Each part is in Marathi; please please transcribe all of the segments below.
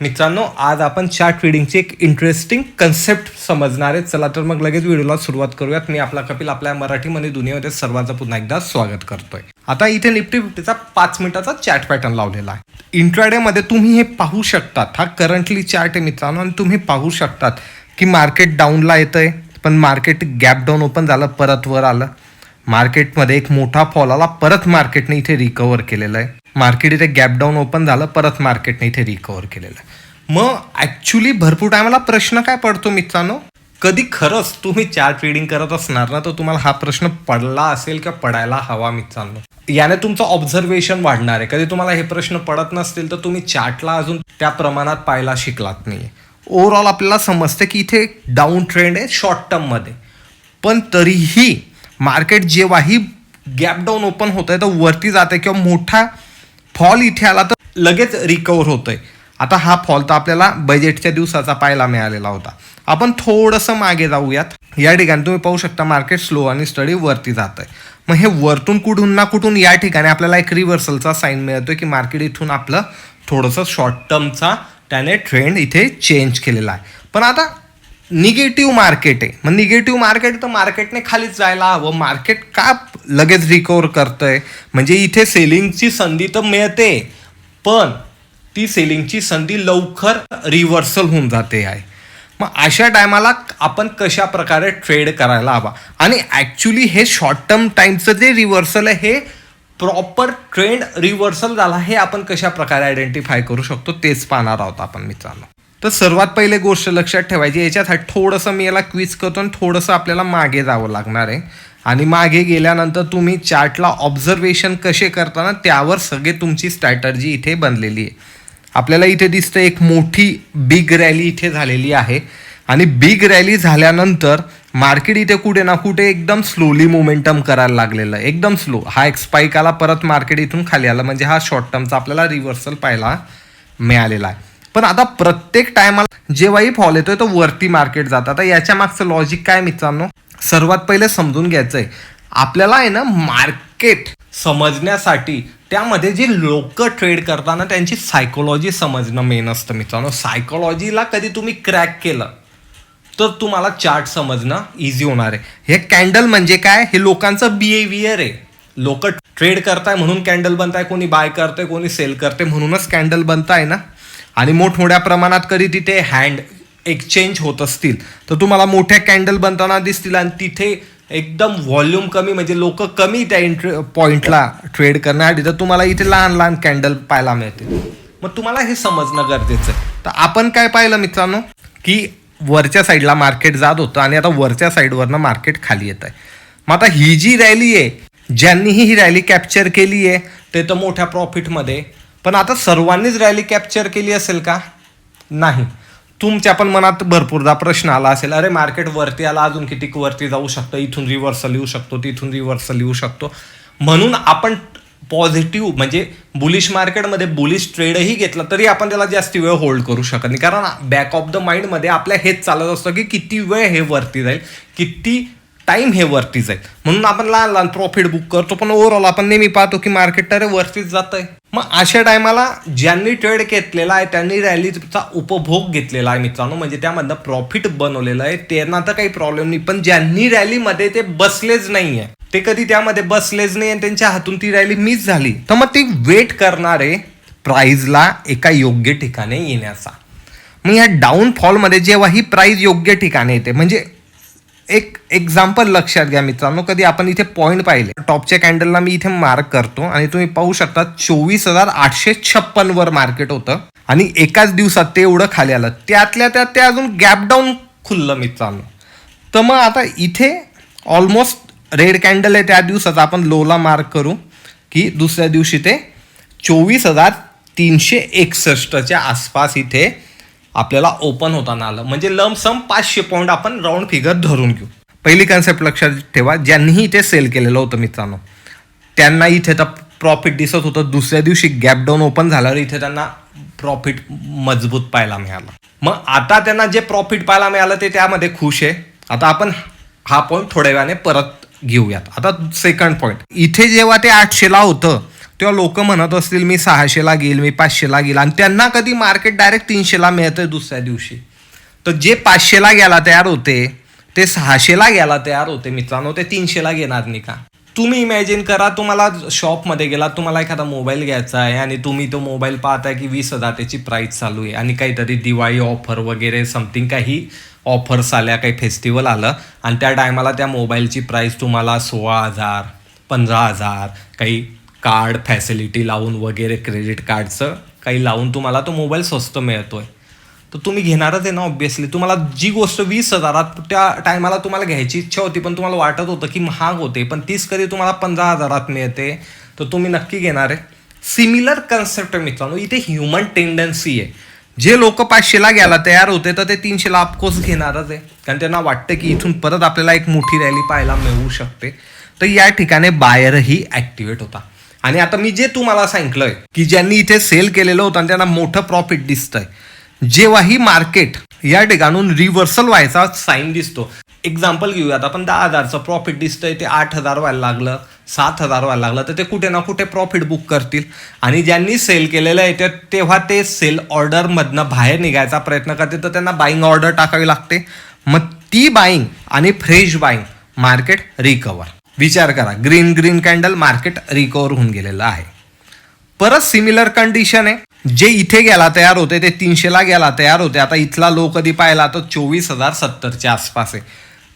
मित्रांनो आज आपण चार्ट रिडिंगची एक इंटरेस्टिंग कन्सेप्ट समजणार आहे. चला तर मग लगेच व्हिडिओला सुरुवात करूयात. मी आपला कपिल आपल्या मराठीमध्ये दुनियामध्ये सर्वांचं पुन्हा एकदा स्वागत करतोय. आता इथे निफ्टी फिफ्टीचा पाच मिनिटाचा चॅट पॅटर्न लावलेला आहे. इंट्राडे मध्ये तुम्ही हे पाहू शकतात. हा करंटली चार्ट आहे मित्रांनो आणि तुम्ही पाहू शकतात की मार्केट डाऊनला येतंय पण मार्केट गॅप डाऊन ओपन झालं परत वर आलं. मार्केटमध्ये एक मोठा फॉल आला परत मार्केटने इथे रिकवर केलेलं आहे. मार्केट इथे गॅप डाऊन ओपन झालं परत मार्केटने इथे रिकवर केलेलं. आहे मग ॲक्च्युली भरपूर टायमाला प्रश्न काय पडतो मित्रांनो? कधी खरंच तुम्ही चार्ट ट्रेडिंग करत असणार ना तर तुम्हाला हा प्रश्न पडला असेल किंवा पडायला हवा मित्रांनो. याने तुमचं ऑब्झर्वेशन वाढणार आहे. कधी तुम्हाला हे प्रश्न पडत नसतील तर तुम्ही चार्टला अजून त्या प्रमाणात पाहायला शिकलात नाही ओव्हरऑल आपल्याला समजतं की इथे डाऊन ट्रेंड आहे शॉर्ट टर्ममध्ये पण तरीही मार्केट जेव्हाही गॅप डाऊन ओपन होत आहे तर वरती जाते किंवा मोठा फॉल इथे आला तर लगेच रिकवर होतोय. आता हा फॉल तर आपल्याला बजेटच्या दिवसाचा पाहायला मिळालेला होता. आपण थोडंसं मागे जाऊयात. या ठिकाणी तुम्ही पाहू शकता मार्केट स्लो आणि स्टडी वरती जात आहे मग हे वरतून कुठून ना कुठून या ठिकाणी आपल्याला एक रिव्हर्सलचा साईन मिळतोय की मार्केट इथून आपलं थोडंसं शॉर्ट टर्मचा त्याने ट्रेंड इथे चेंज केलेला आहे. पण आता निगेटिव्ह मार्केट आहे. मग निगेटिव्ह मार्केट तर मार्केटने खालीच जायला हवं. मार्केट का लगेच रिकवर करतंय? म्हणजे इथे सेलिंगची संधी तर मिळते पण ती सेलिंगची संधी लवकर रिव्हर्सल होऊन जाते आहे. मग अशा टायमाला आपण कशा प्रकारे ट्रेड करायला हवा? आणि ॲक्च्युली हे शॉर्ट टर्म टाईमचं जे रिव्हर्सल आहे हे प्रॉपर ट्रेंड रिव्हर्सल झाला हे आपण कशा प्रकारे आयडेंटिफाय करू शकतो? तेच पाहणार आहोत आपण मित्रांनो. तर सर्वात पहिले गोष्ट लक्षात ठेवायची याच्यासाठी थोडंसं मी याला क्विज करतो आणि थोडंसं आपल्याला मागे जावं लागणार आहे. आणि मागे गेल्यानंतर तुम्ही चार्टला ऑब्झर्वेशन कसे करताना त्यावर सगळे तुमची स्ट्रॅटर्जी इथे बनलेली आहे. आपल्याला इथे दिसतं एक मोठी बिग रॅली इथे झालेली आहे. आणि बिग रॅली झाल्यानंतर मार्केट इथे कुठे ना कुठे एकदम स्लोली मोमेंटम करायला लागलेलं आहे. एकदम स्लो हा एक स्पाईक आला परत मार्केट इथून खाली आला. म्हणजे हा शॉर्ट टर्मचा आपल्याला रिव्हर्सल पाहायला मिळालेला आहे. पण आता प्रत्येक टायमाला जेव्हाही फॉल येतोय तो वरती मार्केट जातं. आता याच्या मागचं लॉजिक काय मित्रांनो? सर्वात पहिले समजून घ्यायचं आहे आपल्याला आहे ना मार्केट समजण्यासाठी त्यामध्ये जे लोक ट्रेड करताना त्यांची सायकोलॉजी समजणं मेन असतं मित्रांनो. सायकोलॉजीला कधी तुम्ही क्रॅक केलं तर तुम्हाला चार्ट समजणं इझी होणार आहे. हे कॅन्डल म्हणजे काय? हे लोकांचं बिहेवियर आहे. लोक ट्रेड करताय म्हणून कॅन्डल बनताय कोणी बाय करतंय कोणी सेल करते म्हणूनच कॅन्डल बनताय ना. आणि मोठमोठ्या प्रमाणात कधी तिथे हँड एक्सचेंज होत असतील. तर तुम्हाला मोठ्या कॅन्डल बनताना दिसतील आणि तिथे एकदम व्हॉल्यूम कमी म्हणजे लोक कमी त्या इंट्रे पॉईंटला ट्रेड करण्यासाठी. तर तुम्हाला इथे लहान लहान कॅन्डल पाहायला मिळतील. मग तुम्हाला हे समजणं गरजेचं आहे. तर आपण काय पाहिलं मित्रांनो? की वरच्या साईडला मार्केट जात होतं आणि आता वरच्या साईडवरनं मार्केट खाली येत आहे. मग आता ही जी रॅली आहे ज्यांनीही ही रॅली कॅप्चर केली आहे ते तर मोठ्या प्रॉफिटमध्ये पण आता सर्वांनीच रॅली कॅप्चर केली असेल का? नाही. तुमच्या पण मनात भरपूरदा प्रश्न आला असेल अरे मार्केट वरती आला अजून किती वरती जाऊ शकतं? इथून रिव्हर्सल येऊ शकतो तिथून रिव्हर्सल येऊ शकतो. म्हणून आपण पॉझिटिव्ह म्हणजे बुलिश मार्केटमध्ये बुलिश ट्रेडही घेतला तरी आपण त्याला जास्त वेळ होल्ड करू शकत नाही. कारण बॅक ऑफ द माइंडमध्ये आपल्या हेच चालत असतं की किती वेळ हे वरती जाईल किती टाईम हे वरती जाईल. म्हणून आपण लहान लहान प्रॉफिट बुक करतो पण ओव्हरऑल आपण नेहमी पाहतो की मार्केट तर वरतीच जात आहे मग अशा टायमाला ज्यांनी ट्रेड घेतलेला आहे त्यांनी रॅलीचा उपभोग घेतलेला आहे मित्रांनो. म्हणजे त्यामधनं प्रॉफिट बनवलेलं आहे. त्यांना तर काही प्रॉब्लेम नाही. पण ज्यांनी रॅलीमध्ये ते बसलेच नाहीये. ते कधी त्यामध्ये बसलेच नाही आणि त्यांच्या हातून ती रॅली मिस झाली. तर मग ते वेट करणारे प्राईजला एका योग्य ठिकाणी येण्याचा. मग या डाऊनफॉलमध्ये जेव्हा ही प्राईज योग्य ठिकाणी येते म्हणजे एक एक्झाम्पल लक्षात घ्या मित्रांनो. कधी आपण इथे पॉईंट पाहिले. टॉपच्या कॅन्डलला मी इथे मार्क करतो आणि तुम्ही पाहू शकता चोवीस हजार आठशे छप्पन वर मार्केट होतं. आणि एकाच दिवसात ते एवढं खाली आलं. त्यातल्या त्यात ते अजून गॅप डाऊन खुललं मित्रांनो. तर मग आता इथे ऑलमोस्ट रेड कॅन्डल आहे त्या दिवसाचा. आपण लोला मार्क करू की दुसऱ्या दिवशी ते चोवीस हजार तीनशे एकसष्टच्या आसपास इथे आपल्याला ओपन होताना आलं. म्हणजे लमसम पाचशे पॉईंट आपण राऊंड फिगर धरून घेऊ. पहिली कन्सेप्ट लक्षात ठेवा ज्यांनीही इथे सेल केलेलं होतं मित्रांनो. त्यांना इथे तर प्रॉफिट दिसत होतं. दुसऱ्या दिवशी गॅप डाऊन ओपन झाल्यावर इथे त्यांना प्रॉफिट मजबूत पाहायला मिळालं. मग आता त्यांना जे प्रॉफिट पाहायला मिळालं ते त्यामध्ये खुश आहे. आता आपण हा पॉईंट थोड्या वेळाने परत घेऊयात. आता सेकंड पॉईंट इथे जेव्हा ते आठशेला होतं तेव्हा लोक म्हणत असतील मी सहाशेला घेईल मी पाचशेला घेईल आणि त्यांना कधी मार्केट डायरेक्ट तीनशेला मिळतंय दुसऱ्या दिवशी. तर जे पाचशेला घ्यायला तयार होते ते सहाशेला घ्यायला तयार होते मित्रांनो ते तीनशेला घेणार नाही का? तुम्ही इमॅजिन करा तुम्हाला शॉपमध्ये गेला तुम्हाला एखादा मोबाईल घ्यायचा आहे आणि तुम्ही तो मोबाईल पाहताय की वीस हजार त्याची प्राईस चालू आहे आणि काहीतरी दिवाळी ऑफर वगैरे समथिंग काही ऑफर्स आल्या काही फेस्टिवल आलं आणि त्या टायमाला त्या मोबाईलची प्राईस तुम्हाला सोळा हजार पंधरा हजार काही कार्ड फॅसिलिटी लावून वगैरे क्रेडिट कार्डचं काही लावून तुम्हाला तो मोबाईल स्वस्त मिळतोय. तर तुम्ही घेणारच आहे ना ऑब्विसली तुम्हाला जी गोष्ट वीस हजारात त्या टायमाला तुम्हाला घ्यायची इच्छा होती पण तुम्हाला वाटत होतं की महाग होते पण तीच कधी तुम्हाला पंधरा हजारात मिळते तर तुम्ही नक्की घेणार आहे. सिमिलर कन्सेप्ट आहे मित्रांनो इथे ह्युमन टेंडन्सी आहे. जे लोक पाचशेला घ्यायला तयार होते तर ते तीनशेला ऑफकोर्स घेणारच आहे. कारण त्यांना वाटतं की इथून परत आपल्याला एक मोठी रॅली पाहायला मिळू शकते. तर या ठिकाणी बायरही ॲक्टिवेट होता. आणि आता मी जे तुम्हाला सांगितलंय की ज्यांनी इथे सेल केलेलं होतं आणि त्यांना मोठं प्रॉफिट दिसतंय जेव्हाही मार्केट या ठिकाणून रिव्हर्सल व्हायचा साईन दिसतो. एक्झाम्पल घेऊयात आपण दहा हजारचं प्रॉफिट दिसतंय ते आठ हजार व्हायला लागलं सात हजार व्हायला लागलं तर ते कुठे ना कुठे प्रॉफिट बुक करतील. आणि ज्यांनी सेल केलेलं आहे ते तेव्हा ते सेल ऑर्डरमधनं बाहेर निघायचा प्रयत्न करते तर त्यांना बाईंग ऑर्डर टाकावी लागते. मग ती बाईंग आणि फ्रेश बाईंग मार्केट रिकवर विचार करा. Green green candle market recover होऊन गेलेलं आहे. परत सिमिलर कंडिशन आहे. जे इथे गेला तयार होते ते तीनशेला गेला तयार होते. आता इथला लो कधी पाहिला तर चोवीस हजार सत्तरच्या आसपास आहे.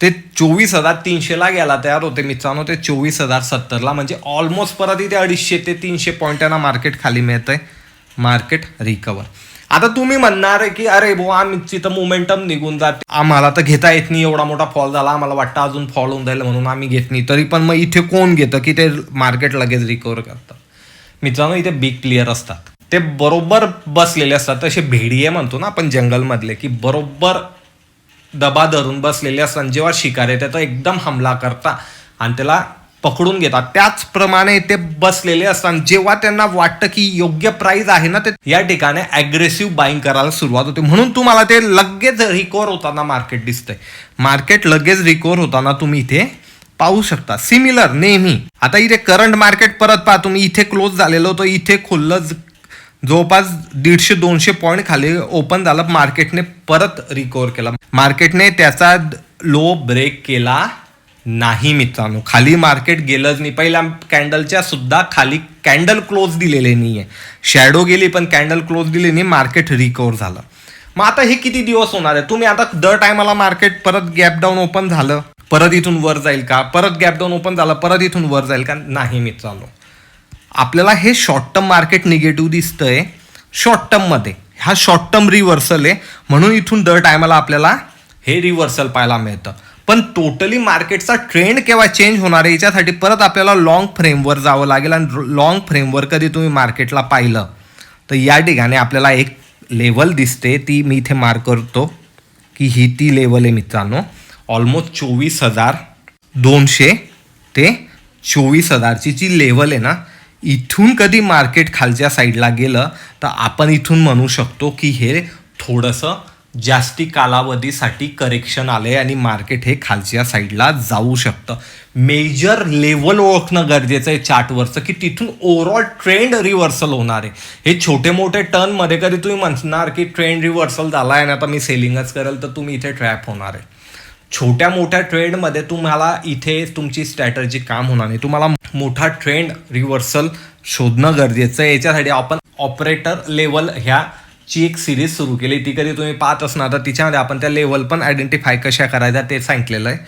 ते चोवीस हजार तीनशेला गेला तयार होते मित्रांनो ते चोवीस हजार सत्तरला म्हणजे ऑलमोस्ट परत इथे अडीचशे ते तीनशे पॉईंटांना मार्केट खाली मिळतंय. मार्केट रिकवर आता तुम्ही म्हणणार आहे की अरे बुवा आमची तर मोमेंटम निघून जाते. आम्हाला तर घेता येत नाही एवढा मोठा फॉल झाला. आम्हाला वाटतं अजून फॉल होऊन जाईल म्हणून आम्ही घेत नाही. तरी पण मग इथे कोण घेतं की ते मार्केट लगेच रिकवर करतं? मित्रांनो इथे बिग क्लिअर असतात. ते बरोबर बसलेले असतात. तसे भेडिये म्हणतो ना आपण जंगलमधले की बरोबर दबा धरून बसलेले असतात. जेव्हा शिकार येते तर एकदम हमला करता. आणि त्याला पकडून घेतात. त्याचप्रमाणे ते बसलेले असतात. जेव्हा त्यांना वाटतं की योग्य प्राईज आहे ना ते या ठिकाणी ॲग्रेसिव्ह बाईंग करायला सुरुवात होते. म्हणून तुम्हाला ते लगेच रिकवर होताना मार्केट दिसतंय. मार्केट लगेच रिकवर होताना तुम्ही इथे पाहू शकता. सिमिलर नेहमी. आता इथे करंट मार्केट परत पहा. तुम्ही इथे क्लोज झालेलं होतं. इथे खुल्लं जवळपास दीडशे दोनशे पॉईंट खाली ओपन झालं. मार्केटने परत रिकवर केला. मार्केटने त्याचा लो ब्रेक केला. नाही मित्रांनो खाली मार्केट गेलंच नाही. पहिल्या कॅन्डलच्या सुद्धा खाली कॅन्डल क्लोज दिलेले नाहीये. शॅडो गेली पण कॅन्डल क्लोज दिले नाही मार्केट रिकवर झालं. मग आता हे किती दिवस होणार आहे? तुम्ही आता दर टायमाला मार्केट परत गॅप डाऊन ओपन झालं. परत इथून वर जाईल का? परत गॅप डाऊन ओपन झालं परत इथून वर जाईल का? नाही मित्रांनो. आपल्याला हे शॉर्ट टर्म मार्केट निगेटिव्ह दिसतंय. शॉर्ट टर्ममध्ये हा शॉर्ट टर्म रिव्हर्सल आहे. म्हणून इथून दर टायमाला आपल्याला हे रिव्हर्सल पाहायला मिळतं. पण टोटली मार्केटचा ट्रेंड केव्हा चेंज होणार आहे याच्यासाठी परत आपल्याला लॉंग फ्रेमवर जावं लागेल आणि लॉंग फ्रेमवर कधी तुम्ही मार्केटला पाहिलं तर या ठिकाणी आपल्याला एक लेवल दिसते ती मी इथे मार्क करतो की ही ती लेवल आहे मित्रांनो. ऑलमोस्ट चोवीस हजार दोनशे ते चोवीस हजारची जी लेवल आहे ना इथून कधी मार्केट खालच्या साईडला गेलं तर आपण इथून म्हणू शकतो की हे थोडंसं जास्ती कालावधीसाठी करेक्शन आले आणि मार्केट हे खालच्या साईडला जाऊ शकतं. मेजर लेवल ओळखणं गरजेचं आहे चार्टवरचं की तिथून ओव्हरऑल ट्रेंड रिव्हर्सल होणार आहे. हे छोटे मोठे टर्नमध्ये कधी तुम्ही म्हणणार की ट्रेंड रिव्हर्सल झाला आहे ना आता मी सेलिंगच करेल तर तुम्ही इथे ट्रॅप होणार आहे. छोट्या मोठ्या ट्रेंडमध्ये तुम्हाला इथे तुमची स्ट्रॅटर्जी काम होणार नाही. तुम्हाला मोठा ट्रेंड रिव्हर्सल शोधणं गरजेचं आहे. याच्यासाठी आपण ऑपरेटर लेवल ह्या ची एक सिरीज सुरू केली. ती कधी तुम्ही पाहत असणार तर तिच्यामध्ये आपण त्या लेवल पण आयडेंटिफाय कशा करायच्या ते सांगितलेलं आहे.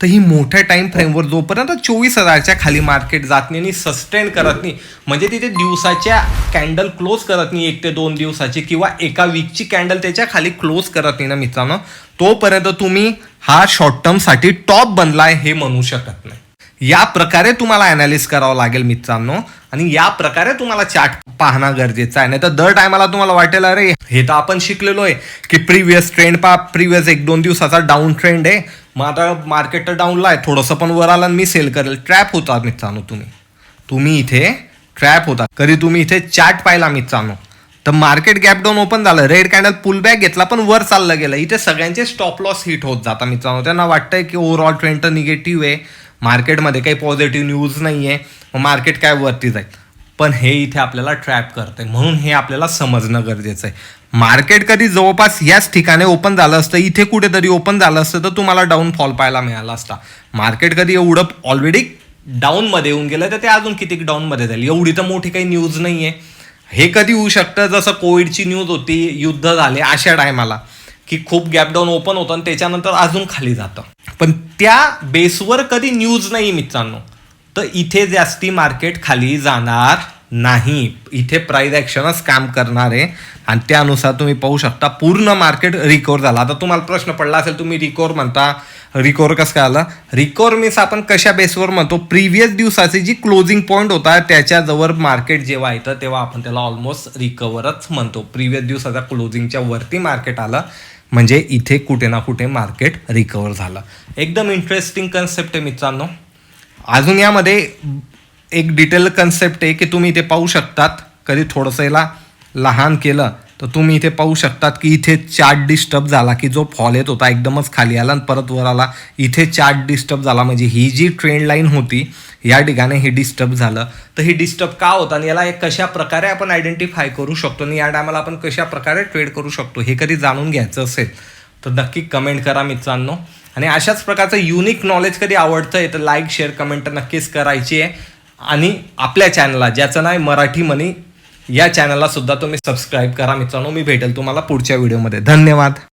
तर ही मोठ्या टाइम फ्रेमवर जोपर्यंत चोवीस हजारच्या खाली मार्केट जात नाही आणि सस्टेन करत नाही म्हणजे तिथे दिवसाच्या कॅन्डल क्लोज करत नाही एक ते दोन दिवसाची किंवा एका वीकची कॅन्डल त्याच्याखाली क्लोज करत नाही ना मित्रांनो तोपर्यंत तुम्ही हा शॉर्ट टर्मसाठी टॉप बनलाय हे म्हणू शकत नाही. या प्रकारे तुम्हाला अनालिस करावं लागेल मित्रांनो. आणि या प्रकारे तुम्हाला चार्ट पाहणं गरजेचं आहे. नाही तर दर टायमाला तुम्हाला वाटेल अरे हे तर आपण शिकलेलो आहे की प्रिव्हियस ट्रेंड पा प्रिव्हियस एक दोन दिवसाचा डाऊन ट्रेंड आहे. मग आता मार्केट तर डाऊनला आहे. थोडंसं पण वर आलं आणि मी सेल करेल. ट्रॅप होता मित्रांनो तुम्ही. तुम्ही इथे ट्रॅप होता. कधी तुम्ही इथे चार्ट पाहिला मित्रांनो. तर मार्केट गॅप डाऊन ओपन झालं. रेड कॅन्डल पुल बॅक घेतला पण वर चाललं गेलं. इथे सगळ्यांचे स्टॉप लॉस हिट होत जाता मित्रांनो. त्यांना वाटतंय की ओव्हरऑल ट्रेंड तर निगेटिव्ह आहे. मार्केटमध्ये काही पॉझिटिव्ह न्यूज नाही आहे मग मार्केट काय वरती जाईल पण हे इथे आपल्याला ट्रॅप करते म्हणून हे आपल्याला समजणं गरजेचं आहे. मार्केट कधी जवळपास याच ठिकाणी ओपन झालं असतं इथे कुठेतरी ओपन झालं असतं तर तुम्हाला डाऊनफॉल पाहायला मिळाला असता. मार्केट कधी एवढं ऑलरेडी डाऊनमध्ये येऊन गेलं तर ते अजून कितीक डाऊनमध्ये जाईल? एवढी तर मोठी काही न्यूज नाही आहे हे कधी होऊ शकतं? जसं कोविडची न्यूज होती युद्ध झाले अशा टायमाला की खूप गॅप डाऊन ओपन होतं आणि त्याच्यानंतर अजून खाली जातं. पण त्या बेसवर कधी न्यूज नाही मित्रांनो. तर इथे जास्ती मार्केट खाली जाणार नाही. इथे प्राईज ॲक्शनच काम करणार आहे. आणि त्यानुसार तुम्ही पाहू शकता पूर्ण मार्केट रिकवर झाला. आता तुम्हाला प्रश्न पडला असेल तुम्ही रिकवर म्हणता. रिकवर कसं काय आलं? रिकवर मीन्स आपण कशा बेसवर म्हणतो? प्रिव्हियस दिवसाची जी क्लोजिंग पॉईंट होता त्याच्याजवळ मार्केट जेव्हा येतं तेव्हा आपण त्याला ऑलमोस्ट रिकवरच म्हणतो. प्रिव्हियस दिवसाचा क्लोजिंगच्या वरती मार्केट आलं. म्हणजे इथे कुठे ना कुठे मार्केट रिकवर झालं. एकदम इंटरेस्टिंग कन्सेप्ट आहे मित्रांनो. अजून यामध्ये एक डिटेल कन्सेप्ट आहे की तुम्ही इथे पाहू शकतात कधी थोडंसं याला लहान केलं तर तुम्ही इथे पाहू शकतात की इथे चार्ट डिस्टर्ब झाला की जो फॉल येत होता एकदमच खाली आला आणि परत वर आला इथे चार्ट डिस्टर्ब झाला. म्हणजे ही जी ट्रेंड लाईन होती या ठिकाणी हे डिस्टर्ब झालं. तर हे डिस्टर्ब का होतं आणि याला एक कशा प्रकारे आपण आयडेंटिफाय करू शकतो आणि या टायमाला आपण कशा प्रकारे ट्रेड करू शकतो हे कधी जाणून घ्यायचं असेल तर नक्की कमेंट करा मित्रांनो. आणि अशाच प्रकारचं युनिक नॉलेज कधी आवडतं आहे तर लाईक शेअर कमेंट नक्कीच करायची आहे. आणि आपल्या चॅनलला ज्याचं नाव आहे मराठी मनी या चॅनलला सुद्धा तुम्ही सबस्क्राईब करा मित्रांनो. मी भेटेल तुम्हाला पुढच्या व्हिडिओमध्ये धन्यवाद.